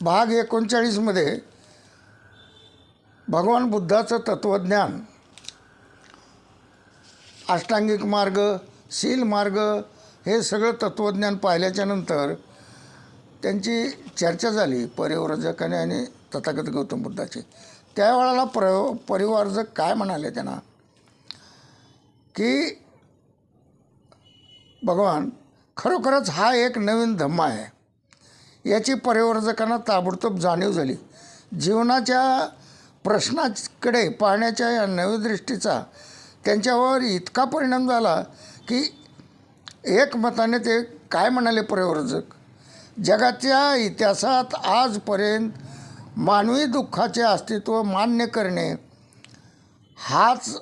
भाग एकोणचाळीसमध्ये भगवान बुद्धाचं तत्त्वज्ञान अष्टांगिक मार्ग शील मार्ग हे सगळं तत्त्वज्ञान पाहिल्याच्या नंतर त्यांची चर्चा झाली परिव्रजकाने आणि तथागत गौतम बुद्धाची. त्यावेळेला प्र परिवारजक काय म्हणाले त्यांना? की भगवान खरोखरच हा एक नवीन धम्मा आहे. याची परिवर्तकांना ताबडतोब जाणीव झाली. जीवनाच्या प्रश्नाकडे पाहण्याच्या या नवदृष्टीचा त्यांच्यावर इतका परिणाम झाला की एकमताने ते काय म्हणाले परिवर्जक जगाच्या इतिहासात आजपर्यंत मानवी दुःखाचे अस्तित्व मान्य करणे हाच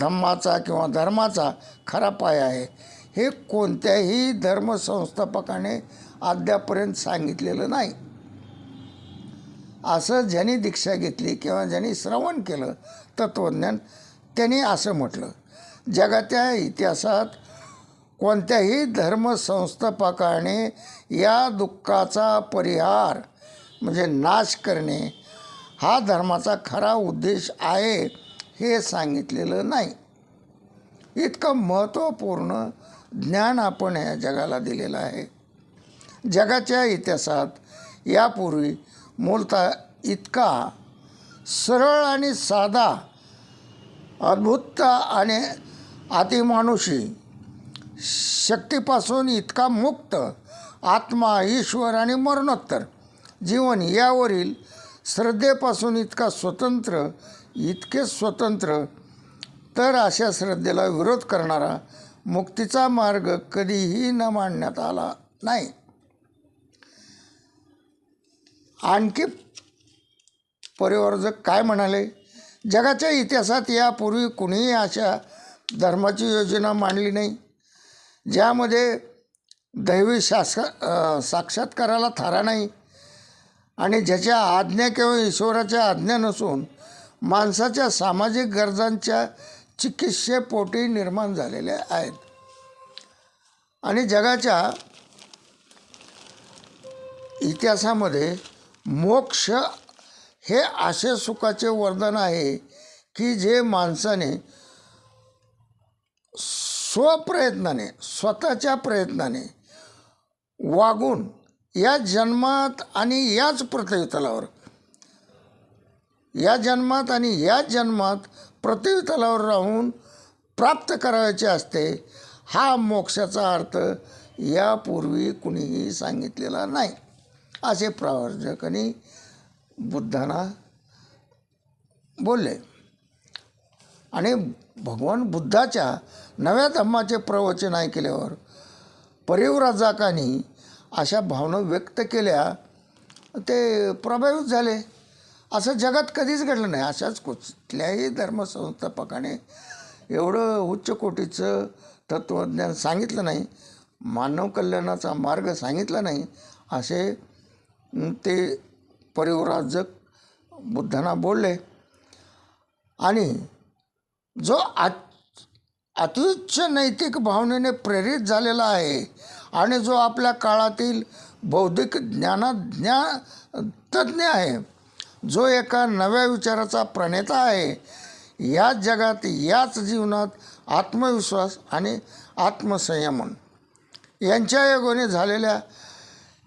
धम्माचा किंवा धर्माचा खरा पाय आहे. हे कोणत्याही धर्मसंस्थापकाने अद्यापर्यंत सांगितलेलं नाही. असं ज्यांनी दीक्षा घेतली किंवा ज्यांनी श्रवण केलं तत्त्वज्ञान त्यांनी असं म्हटलं जगाच्या इतिहासात कोणत्याही धर्मसंस्थापकाने या दुःखाचा परिहार म्हणजे नाश करणे हा धर्माचा खरा उद्देश आहे हे सांगितलेलं नाही. इतकं महत्त्वपूर्ण ज्ञान आपण या जगाला दिलेलं आहे. जगाच्या इतिहासात यापूर्वी मूलतः इतका सरळ आणि साधा अद्भुत आणि अतिमानुषी शक्तीपासून इतका मुक्त आत्मा ईश्वर आणि मरणोत्तर जीवन यावरील श्रद्धेपासून इतका स्वतंत्र इतके स्वतंत्र तर अशा श्रद्धेला विरोध करणारा मुक्तीचा मार्ग कधीही न मांडण्यात आला नाही. आणखी परिवर्जक काय म्हणाले? जगाच्या इतिहासात यापूर्वी कुणीही अशा धर्माची योजना मांडली नाही ज्यामध्ये दैवी शास साक्षात्काराला थारा नाही आणि ज्याच्या आज्ञा किंवा ईश्वराच्या आज्ञा नसून माणसाच्या सामाजिक गरजांच्या चिकित्सेपोटी निर्माण झालेल्या आहेत. आणि जगाच्या इतिहासामध्ये मोक्ष हे असे सुखाचे वर्धन आहे की जे माणसाने स्वप्रयत्नाने स्वतःच्या प्रयत्नाने वागून या जन्मात आणि याच पृथ्वीतलावर या जन्मात आणि या जन्मात पृथ्वीतलावर राहून प्राप्त करायचे असते हा मोक्षाचा अर्थ यापूर्वी कुणीही सांगितलेला नाही. असे प्रवर्तकांनी बुद्धांना बोलले. आणि भगवान बुद्धाच्या नव्या धम्माचे प्रवचन ऐकल्यावर परिव्राजकांनी अशा भावना व्यक्त केल्या ते प्रभावित झाले. असं जगात कधीच घडलं नाही. अशाच कुठल्याही धर्मसंस्थापकाने एवढं उच्च कोटीचं तत्त्वज्ञान सांगितलं नाही मानव कल्याणाचा मार्ग सांगितला नाही असे ते परिव्राजक बुद्धांना बोलले. आणि जो आत अत्युच्च नैतिक भावनेने प्रेरित झालेला आहे आणि जो आपल्या काळातील बौद्धिक ज्ञाना ज्ञा तज्ज्ञ आहे जो एका नव्या विचाराचा प्रणेता आहे याच जगात याच जीवनात आत्मविश्वास आणि आत्मसंयमन यांच्या योगाने झालेल्या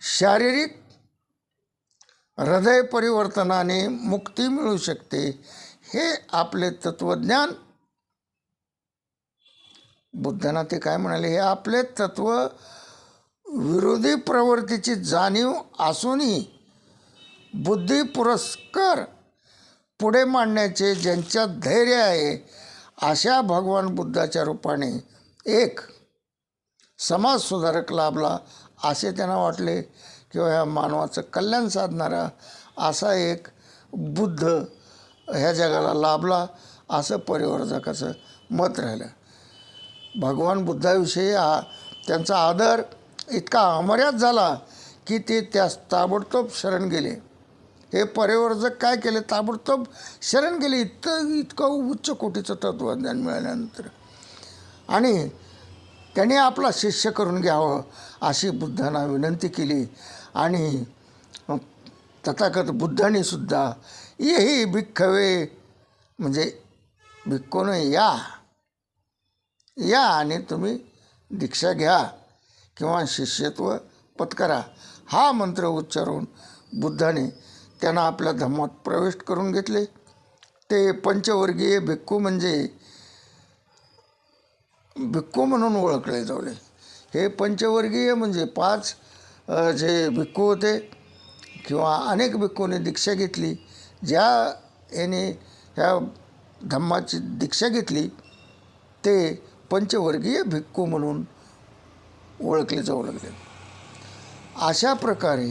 शारीरिक हृदय परिवर्तनाने मुक्ती मिळू शकते. हे आपले तत्वज्ञान. बुद्धांना ते काय म्हणाले? हे आपले तत्व विरोधी प्रवृत्तीची जाणीव असूनही बुद्धी पुरस्कार पुढे मांडण्याचे ज्यांच्यात धैर्य आहे अशा भगवान बुद्धाच्या रूपाने एक समाज सुधारक लाभला असे त्यांना वाटले. किंवा ह्या मानवाचं कल्याण साधणारा असा एक बुद्ध ह्या जगाला लाभला असं परिवर्तकाचं मत राहिलं. भगवान बुद्धाविषयी हा त्यांचा आदर इतका अमर्याद झाला की ते त्यास ताबडतोब शरण गेले. हे परिवर्तक काय केले? ताबडतोब शरण गेले. इतकं इतकं उच्च कोटीचं तत्त्वज्ञान मिळाल्यानंतर. आणि त्याने आपला शिष्य करून घ्यावं अशी बुद्धांना विनंती केली. आणि तथागत बुद्धाने सुद्धा येही भिक्खवे म्हणजे भिक्खून या. या आणि तुम्ही दीक्षा घ्या किंवा शिष्यत्व पत्करा हा मंत्र उच्चारून बुद्धाने त्यांना आपल्या धम्मात प्रवेश करून घेतले. ते पंचवर्गीय भिक्खू म्हणजे भिक्खू म्हणून ओळखले जावले हे पंचवर्गीय म्हणजे पाच जे भिक्खू होते किंवा अनेक भिक्खूने दीक्षा घेतली ज्या याने ह्या धम्माची दीक्षा घेतली ते पंचवर्गीय भिक्खू म्हणून ओळखले जाऊ लागले. अशा प्रकारे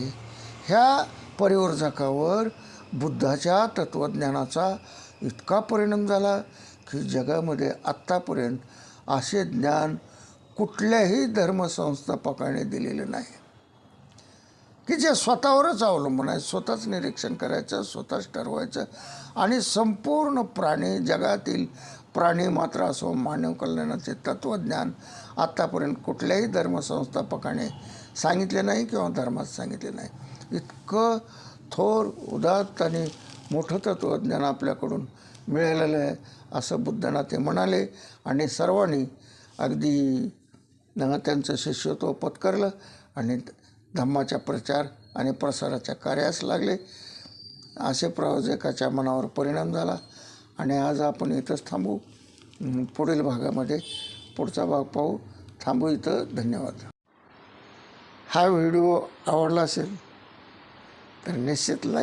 ह्या परिवर्तकावर बुद्धाच्या तत्त्वज्ञानाचा इतका परिणाम झाला की जगामध्ये आत्तापर्यंत असे ज्ञान कुठल्याही धर्मसंस्थापकाने दिलेलं नाही. की जे स्वतःवरच अवलंबून आहे स्वतःच निरीक्षण करायचं स्वतःच ठरवायचं आणि संपूर्ण प्राणी जगातील प्राणी मात्र असो मानव कल्याणाचे तत्त्वज्ञान आत्तापर्यंत कुठल्याही धर्मसंस्थापकाने सांगितले नाही किंवा धर्मात सांगितले नाही. इतकं थोर उदात्त आणि मोठं तत्त्वज्ञान आपल्याकडून मिळालेलं आहे असं बुद्धांना ते म्हणाले आणि सर्वांनी अगदी त्यांचं शिष्यत्व पत्करलं आणि धम्माच्या प्रचार आणि प्रसाराच्या कार्यास लागले. असे प्रयोजकाच्या मनावर परिणाम झाला आणि आज आपण इथंच थांबू. पुढील भागामध्ये पुढचा भाग पाहू. थांबू इथं. धन्यवाद. हा व्हिडिओ आवडला असेल तर निश्चित लाईक